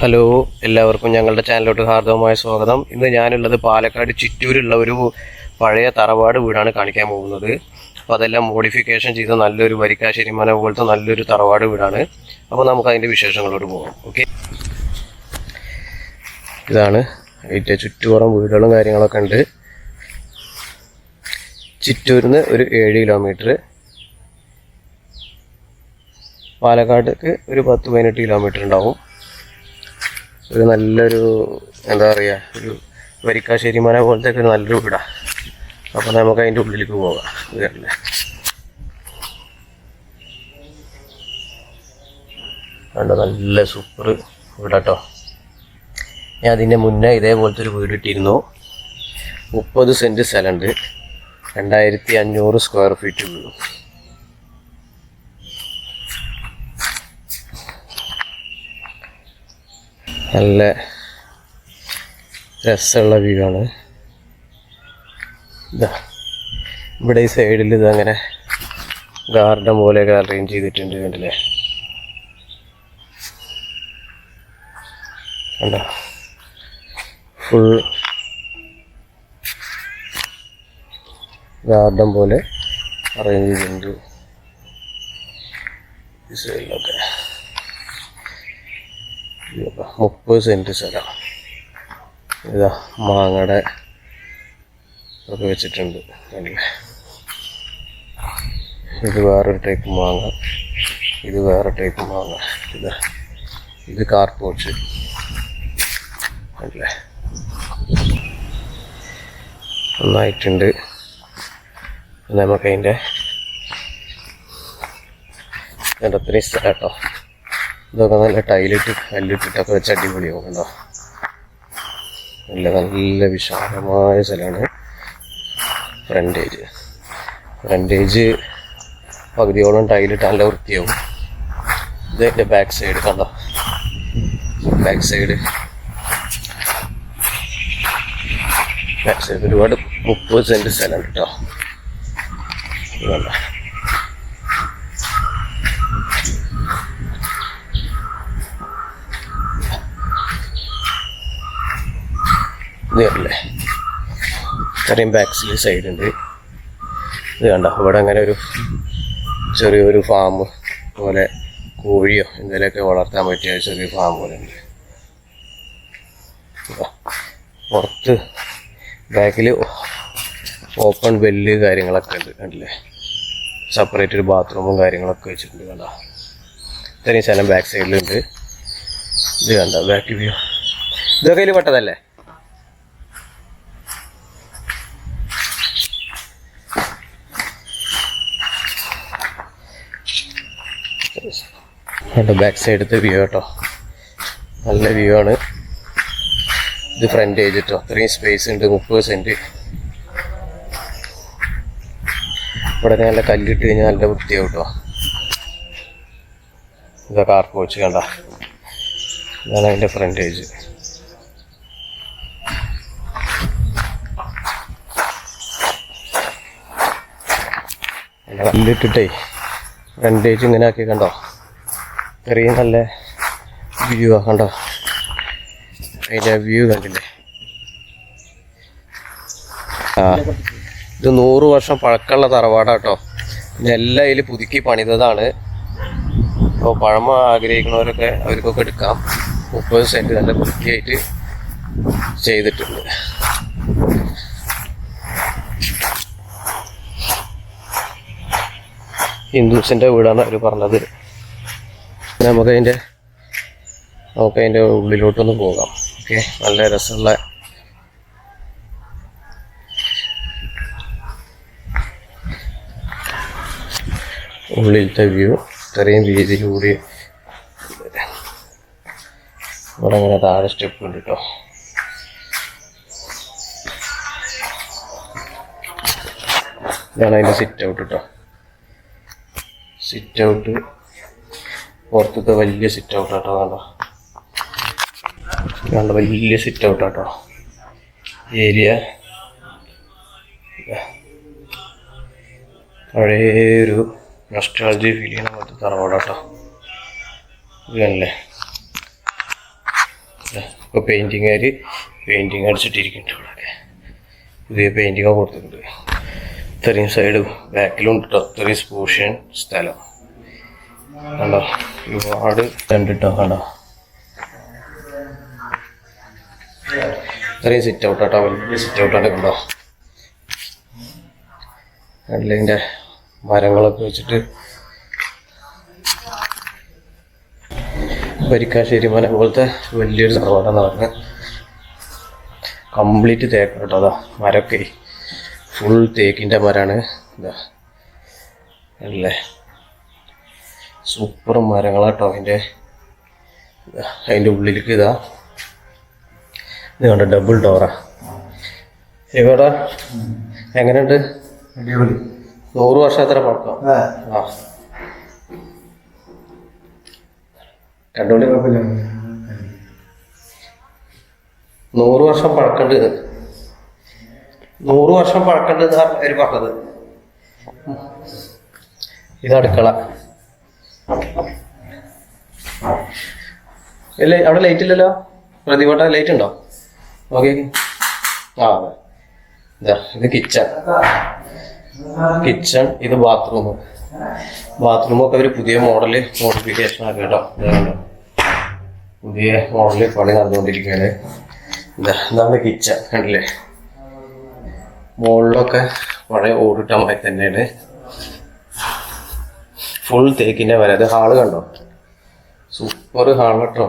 Hello എല്ലാവർക്കും ഞങ്ങളുടെ ചാനലിലോട്ട് ഹാർദവമായ സ്വാഗതം. ഇന്ന് ഞാനുള്ളത് പാലക്കാട് ചിറ്റൂരുള്ള ഒരു പഴയ തറവാട് വീടാണ് കാണിക്കാൻ പോകുന്നത്. അപ്പോൾ അതെല്ലാം മോഡിഫിക്കേഷൻ ചെയ്ത് നല്ലൊരു വരിക്കാശ്ശേരി മന പോലത്തെ നല്ലൊരു തറവാട് വീടാണ്. അപ്പോൾ നമുക്ക് അതിന്റെ വിശേഷങ്ങളോട് പോകാം ഓക്കെ ഇതാണ് അതിന്റെ ചുറ്റുപുറം വീടുകളും കാര്യങ്ങളൊക്കെ ഉണ്ട്. ചിറ്റൂരിന്ന് ഒരു ഏഴ് കിലോമീറ്റർ പാലക്കാട്ടേക്ക് ഒരു പത്ത് പതിനെട്ട് കിലോമീറ്റർ ഉണ്ടാവും. ഒരു നല്ലൊരു എന്താ പറയുക ഒരു വരിക്കാശ്ശേരി മന പോലത്തെ ഒക്കെ നല്ലൊരു വീടാണ് അപ്പോൾ നമുക്ക് അതിന്റെ ഉള്ളിലേക്ക് പോകാം. കണ്ടോ. നല്ല സൂപ്പർ വീടാട്ടോ. ഞാൻ അതിന്റെ മുന്നേ ഇതേപോലത്തെ ഒരു വീട് ഇട്ടിരുന്നു. മുപ്പത് സെന്റ് സ്ഥലമുണ്ട്. രണ്ടായിരത്തി അഞ്ഞൂറ് സ്ക്വയർ ഫീറ്റ് വീടും നല്ല രസമുള്ള വ്യൂ ആണ് ഇതാ ഇവിടെ ഈ സൈഡിൽ ഇതങ്ങനെ ഗാർഡൻ പോലെയൊക്കെ അറേഞ്ച് ചെയ്തിട്ടുണ്ട് കണ്ടില്ലേ? കണ്ടോ? ഫുൾ ഗാർഡൻ പോലെ അറേഞ്ച് ചെയ്തിട്ടുണ്ട് ഈ സൈഡിലൊക്കെ. മുപ്പത് സെന്റ് സ്ഥലം. ഇതാ മാങ്ങയുടെ ഒക്കെ വെച്ചിട്ടുണ്ട്. കണ്ടില്ലേ ഇത് വേറൊരു ടൈപ്പ് മാങ്ങ. ഇത് വേറെ ടൈപ്പ് മാങ്ങ. ഇതാ. ഇത് കാർപോച്ച് അല്ലേ? നന്നായിട്ടുണ്ട്. നമുക്കതിന്റെ അത്രയും സ്ഥലം കേട്ടോ. ഇതൊക്കെ നല്ല ടൈലിട്ട് കല്ലിട്ടിട്ടൊക്കെ വെച്ച് അടിപൊളിയാവും കേട്ടോ നല്ല നല്ല വിശാലമായ സ്ഥലമാണ്. ഫ്രണ്ടേജ് ഫ്രണ്ടേജ് പകുതിയോളം ടൈലിട്ട് നല്ല വൃത്തിയാവും. ഇത് എന്റെ ബാക്ക് സൈഡ് കണ്ടോ? ബാക്ക് സൈഡ് ബാക്ക് സൈഡ് ഒരുപാട് മുപ്പത് സെന്റ് സ്ഥലമുണ്ട് കേട്ടോ. ഇത് കണ്ടോ ഇത് ഇത്രയും ബാക്ക് സൈഡ് ഉണ്ട്. ഇത് കണ്ടോ? ഇവിടെ അങ്ങനെ ഒരു ചെറിയൊരു ഫാം പോലെ കോഴിയോ എന്തെങ്കിലുമൊക്കെ വളർത്താൻ പറ്റിയ ചെറിയ ഫാം പോലെ ഉണ്ട്. പുറത്ത് ബാക്കിൽ ഓപ്പൺ ബെല്ല് കാര്യങ്ങളൊക്കെ ഉണ്ട്. കണ്ടില്ലേ? സെപ്പറേറ്റ് ഒരു ബാത്റൂമും കാര്യങ്ങളൊക്കെ വെച്ചിട്ടുണ്ട്. കണ്ടോ? ഇത്രയും സ്ഥലം ബാക്ക് സൈഡിലുണ്ട് ഇത് കണ്ടോ? ബാക്ക് വ്യൂ ഇതൊക്കെ ഇതിൽ പെട്ടതല്ലേ? എന്റെ ബാക്ക് സൈഡത്തെ വ്യൂ കേട്ടോ നല്ല വ്യൂ ആണ്. ഇത് ഫ്രണ്ട് ഏജ് കേട്ടോ അത്രയും സ്പേസ് ഉണ്ട് മുപ്പത് സെന്റ് ഇവിടെ നല്ല കല്ലിട്ട് കഴിഞ്ഞാൽ നല്ല വൃത്തിയാവും കേട്ടോ ഇതാ കാർ കോച്ച് കണ്ട. ഇതാണ് അതിന്റെ ഫ്രണ്ട് ഏജ് കല്ലിട്ടിട്ടേ ഫ്രണ്ട് ഏജ് ഇങ്ങനെ ആക്കി കണ്ടോ? ചെറിയ നല്ല വ്യൂ ആ കണ്ടോ? അതിന്റെ വ്യൂ കണ്ടില്ലേ? ആ ഇത് നൂറ് വർഷം പഴക്കമുള്ള തറവാടാട്ടോ എല്ലാം ഇതിൽ പുതുക്കി പണിതതാണ്. അപ്പോൾ പഴമ ആഗ്രഹിക്കുന്നവരൊക്കെ അവർക്കൊക്കെ എടുക്കാം. മുപ്പത് സെന്റ് നല്ല വൃത്തിയായിട്ട് ചെയ്തിട്ടുണ്ട്. ഹിന്ദുസിന്റെ വീടാണ് അവർ പറഞ്ഞത്. പിന്നെ നമുക്ക് അതിന്റെ നമുക്ക് അതിന്റെ ഉള്ളിലോട്ടൊന്ന് പോകാം. ഓക്കെ? നല്ല രസമുള്ള ഉള്ളിലത്തെ വ്യൂ. ഇത്രയും വീതിയിലൂടി ഇവിടെ അങ്ങനെ താഴെ സ്റ്റെപ്പ് ഉണ്ട് ഇതാണ് അതിന്റെ സിറ്റ് ഔട്ട് കേട്ടോ സിറ്റ് ഔട്ട് പുറത്തത്തെ വലിയ സിറ്റ് ഔട്ട് ആട്ടോ കണ്ടോ? കണ്ട? വലിയ സിറ്റ് ഔട്ട് ആട്ടോ. ഏരിയ പഴയൊരു നൊസ്റ്റാൾജി ഫീൽ ചെയ്യുന്ന പോലത്തെ തറവാടാട്ടോ. ഇതല്ലേ? ഇപ്പോൾ പെയിന്റിങ്ങുകാർ പെയിന്റിങ് അടിച്ചിട്ടിരിക്കുന്നുണ്ട് ഇവിടെയൊക്കെ പുതിയ പെയിന്റിങ് കൊടുത്തിട്ടുണ്ട്. ഇത്രയും സൈഡ് ബാക്കിലും ഉണ്ട് ഇത്രയും പോർഷൻ സ്ഥലം. കണ്ടോ? ഒരുപാട് കണ്ടിട്ടോ കണ്ടോ? ഇത്രയും സിറ്റ് ഔട്ട് വലിയ സിറ്റ് ഔട്ടാണ് കണ്ടോ? കണ്ടില്ലേ മരങ്ങളൊക്കെ വെച്ചിട്ട് വരിക്കാശ്ശേരി മന പോലത്തെ വലിയൊരു തറവാടെന്ന് പറഞ്ഞത് കംപ്ലീറ്റ് തേക്ക് കേട്ടോ അതാ. മരമൊക്കെ ഫുൾ തേക്കിന്റെ മരമാണ് ഇതാ. അല്ലേ? സൂപ്പർ മരങ്ങളാട്ടോ അതിന്റെ അതിന്റെ ഉള്ളിലേക്ക് ഇതാ. ഇത് കണ്ട ഡബിൾ ഡോറാ ഇവിടെ എങ്ങനെയുണ്ട്? നൂറ് വർഷം എത്ര പഴക്കം ആ. കണ്ടുപിടി നൂറ് വർഷം പഴക്കണ്ട് ഇത്. നൂറ് വർഷം പഴക്കണ്ട് എന്നാ അവർ പറഞ്ഞത് ഇത് അടുക്കള. അവിടെ ലൈറ്റ് ഇല്ലല്ലോ? പ്രതിവട്ട ലൈറ്റ് ഉണ്ടോ? ഓക്കെ ആ അതെ. ഇതാ കിച്ചൺ കിച്ചൺ ഇത് ബാത്റൂം ഒക്കെ ഒരു പുതിയ മോഡൽ മോഡിഫിക്കേഷൻ ആക്കി കേട്ടോ. പുതിയ മോഡൽ പണി നടന്നുകൊണ്ടിരിക്കുകയാണ്. ഇതാ ഇതാണ് കിച്ചൺ കണ്ടില്ലേ? മുകളിലൊക്കെ പഴയ ഓടിട്ട മാതിരി തന്നെയാണ്. ഫുൾ തേക്കിന്റെ വരെ. അത് ഹാൾ കണ്ടോ? സൂപ്പർ ഹാൾ കേട്ടോ.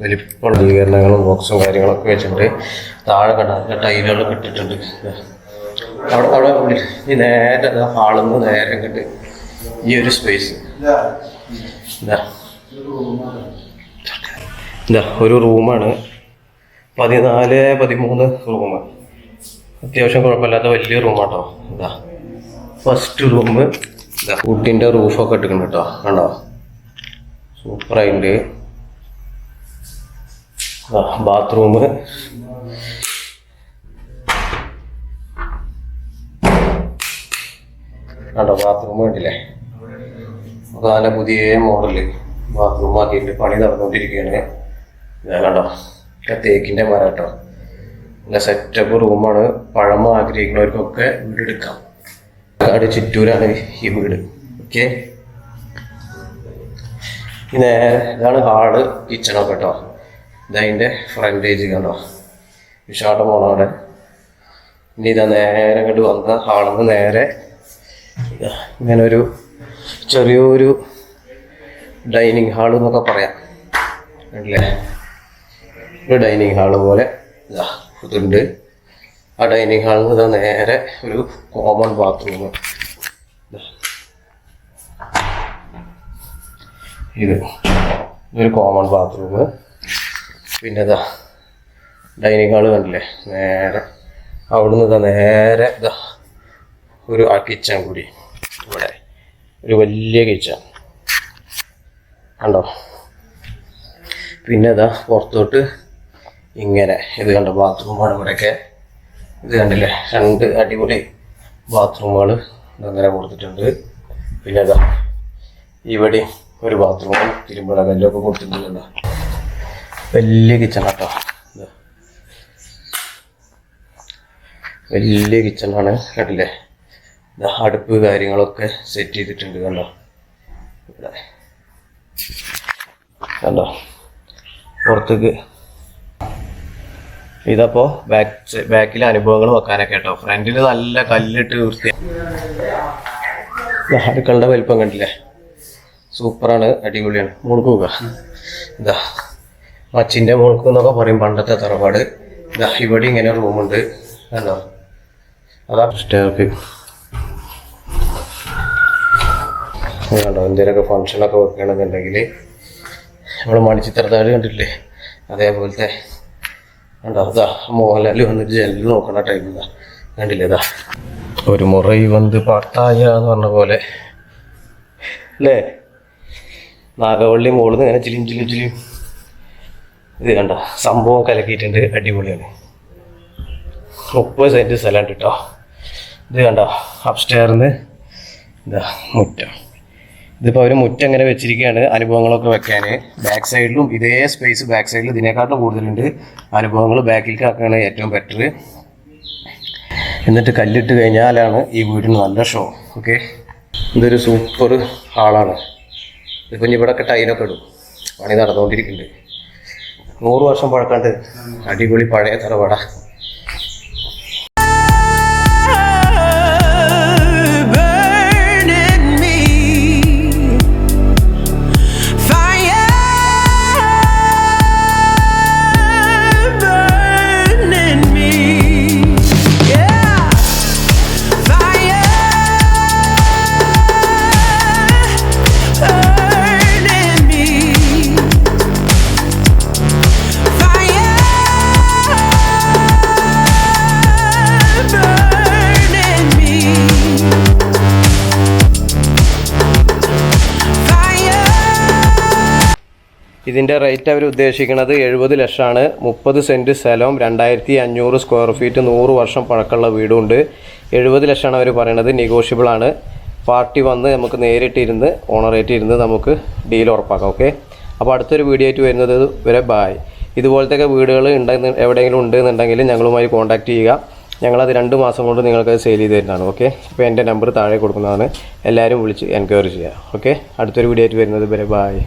വലിപ്പമുള്ള സ്വീകരണങ്ങളും ബോക്സും കാര്യങ്ങളൊക്കെ വെച്ചിട്ടുണ്ട്. താഴെ കണ്ട? അതിന്റെ ടൈലുകളൊക്കെ ഇട്ടിട്ടുണ്ട്. അവിടെ അവിടെ ഈ നേരെ ഹാളിൽ നിന്ന് നേരെ കണ്ട് ഈ ഒരു സ്പേസ് ഇതാ ഇതാ ഒരു റൂമാണ്. പതിനാല് പതിമൂന്ന് റൂം. അത്യാവശ്യം കുഴപ്പമില്ലാത്ത വലിയ റൂമാട്ടോ. ഇതാ ഫസ്റ്റ് റൂം വുഡിന്റെ റൂഫൊക്കെ ഇട്ടിട്ടുണ്ട് കേട്ടോ. കണ്ടോ? സൂപ്പറായിട്ടുണ്ട്. ബാത്റൂം കണ്ടോ ബാത്റൂം വേണ്ടില്ലേ അപ്പോൾ നല്ല പുതിയ മോഡൽ. ബാത്റൂം ആക്കിയിട്ട് പണി നടന്നുകൊണ്ടിരിക്കുകയാണ്. ഇതാ കണ്ടോ? തേക്കിന്റെ മരം കേട്ടോ. നല്ല സെറ്റപ്പ് റൂമാണ് പഴമ ആഗ്രഹിക്കുന്നവർക്കൊക്കെ വീട് എടുക്കാം കാട് ചിറ്റൂരാണ് ഈ വീട്. ഓക്കെ? നേരെ ഇതാണ് ഹാൾ കിച്ചണൊക്കെ കേട്ടോ ഇതതിന്റെ ഫ്രണ്ടേജ് കണ്ടോ വിശാട്ട പോണവിടെ ഇനി ഇതാ നേരെ കണ്ട് വന്ന ഹാളിൽ നേരെ ഇങ്ങനെ ഒരു ചെറിയൊരു ഡൈനിങ് ഹാൾ എന്നൊക്കെ പറയാം. ഒരു ഡൈനിങ് ഹാൾ പോലെ. ഇതാ ഇതുണ്ട്. ആ ഡൈനിങ് ഹാളിൽ നിന്ന് നേരെ ഒരു കോമൺ ബാത്റൂം ഇത് ഇതൊരു കോമൺ ബാത്റൂം പിന്നെ ഇതാ ഡൈനിങ് ഹാൾ കണ്ടില്ലേ നേരെ അവിടുന്ന് ഇതാ നേരെ ഇതാ ഒരു ആ കിച്ചൺ കൂടി. ഇവിടെ ഒരു വലിയ കിച്ചൺ കണ്ടോ? പിന്നെ ഇതാ പുറത്തോട്ട് ഇങ്ങനെ ഇത് കണ്ടോ? ബാത്റൂമാണ് ഇവിടെയൊക്കെ. ഇത് കണ്ടില്ലേ? രണ്ട് അടിപൊളി ബാത്റൂമുകൾ അങ്ങനെ കൊടുത്തിട്ടുണ്ട്. പിന്നെ അതാ ഇവിടെ ഒരു ബാത്റൂമും തിരുമ്പള കല്ലൊക്കെ കൊടുത്തിട്ടുണ്ട് വലിയ കിച്ചൺ കേട്ടോ വലിയ കിച്ചണാണ് കണ്ടില്ലേ? അടുപ്പ് കാര്യങ്ങളൊക്കെ സെറ്റ് ചെയ്തിട്ടുണ്ട് കണ്ടോ? കണ്ടോ? പുറത്തേക്ക് ഇതപ്പോ ബാക്ക് ബാക്കിലെ അനുഭവങ്ങൾ വെക്കാനൊക്കെ കേട്ടോ. ഫ്രണ്ടിൽ നല്ല കല്ലിട്ട് വൃത്തി അടുക്കളുടെ വലിപ്പം കണ്ടില്ലേ? സൂപ്പറാണ് അടിപൊളിയാണ്. മുഴുക്ക് നോക്കുക ഇതാ മച്ചിന്റെ മുഴുക്ക് എന്നൊക്കെ പറയും പണ്ടത്തെ തറവാട്. ഇതാ ഇവിടെ ഇങ്ങനെ റൂമുണ്ട് കണ്ടോ? അതാ സ്റ്റേർക്ക് കണ്ടോ എന്തെങ്കിലുമൊക്കെ ഫങ്ഷനൊക്കെ വെക്കണമെന്നുണ്ടെങ്കിൽ നമ്മൾ മണിച്ചിത്രത്താഴ് കണ്ടിട്ടില്ലേ? അതേപോലത്തെ അതാ മോഹൻലാൽ വന്നിട്ട് ജനലിൽ നോക്കണ ടൈമിൽ കണ്ടില്ലേതാ ഒരു മുറൈ വന്ന് പാട്ടായ എന്ന് പറഞ്ഞ പോലെ. അല്ലേ നാഗവള്ളി മുകളിൽ നിന്ന് ഇങ്ങനെ ചിലിം ചിലിം ചിലിം. ഇത് കണ്ട? സംഭവം കലക്കിയിട്ടുണ്ട്. അടിപൊളിയാണ്. മുപ്പത് സെന്റ് സ്ഥലമുണ്ട് കേട്ടോ ഇത് കണ്ടോ? അപ്സ്റ്റേറിന്ന് ഇതാ മുറ്റം. ഇതിപ്പോൾ അവർ മുറ്റം ഇങ്ങനെ വെച്ചിരിക്കുകയാണ് അനുഭവങ്ങളൊക്കെ വെക്കാൻ ബാക്ക് സൈഡിലും ഇതേ സ്പേസ് ബാക്ക് സൈഡിൽ ഇതിനേക്കാട്ടും കൂടുതലുണ്ട് അനുഭവങ്ങൾ ബാക്കിലേക്ക് ആക്കുകയാണ് ഏറ്റവും ബെറ്റർ എന്നിട്ട് കല്ലിട്ട് കഴിഞ്ഞാലാണ് ഈ വീടിന് നല്ല ഷോ ഓക്കെ ഇതൊരു സൂപ്പർ ഹാളാണ്. ഇപ്പം ഇനി ഇവിടെ ഒക്കെ ടൈലൊക്കെ ഇടും. പണി നടന്നുകൊണ്ടിരിക്കുന്നുണ്ട് നൂറ് വർഷം പഴക്കാണ്ട് അടിപൊളി പഴയ തറവാട. ഇതിന്റെ റേറ്റ് അവർ ഉദ്ദേശിക്കുന്നത് എഴുപത് ലക്ഷമാണ്. മുപ്പത് സെന്റ് സ്ഥലം രണ്ടായിരത്തി അഞ്ഞൂറ് സ്ക്വയർ ഫീറ്റ് നൂറ് വർഷം പഴക്കമുള്ള വീടുണ്ട് എഴുപത് ലക്ഷമാണ് അവർ പറയണത്. നെഗോഷ്യബിൾ ആണ്. പാർട്ടി വന്ന് നമുക്ക് നേരിട്ടിരുന്ന് ഓണറേറ്റ് ഇരുന്ന് നമുക്ക് ഡീൽ ഉറപ്പാക്കാം. ഓക്കെ അപ്പോൾ അടുത്തൊരു വീഡിയോ ആയിട്ട് വരുന്നത് വരെ ബായ് ഇതുപോലത്തെ വീടുകൾ ഉണ്ടെന്ന് എവിടെയെങ്കിലും ഉണ്ടെന്നുണ്ടെങ്കിൽ ഞങ്ങളുമായി കോൺടാക്റ്റ് ചെയ്യുക. ഞങ്ങളത് രണ്ട് മാസം കൊണ്ട് നിങ്ങൾക്ക് സെയിൽ ചെയ്ത് തരുന്നതാണ്. ഓക്കെ അപ്പോൾ എന്റെ നമ്പർ താഴെ കൊടുക്കുന്നതാണ്. എല്ലാവരും വിളിച്ച് എൻക്വയറി ചെയ്യുക. ഓക്കെ അടുത്തൊരു വീഡിയോ ആയിട്ട് വരുന്നത് വരെ ബായ്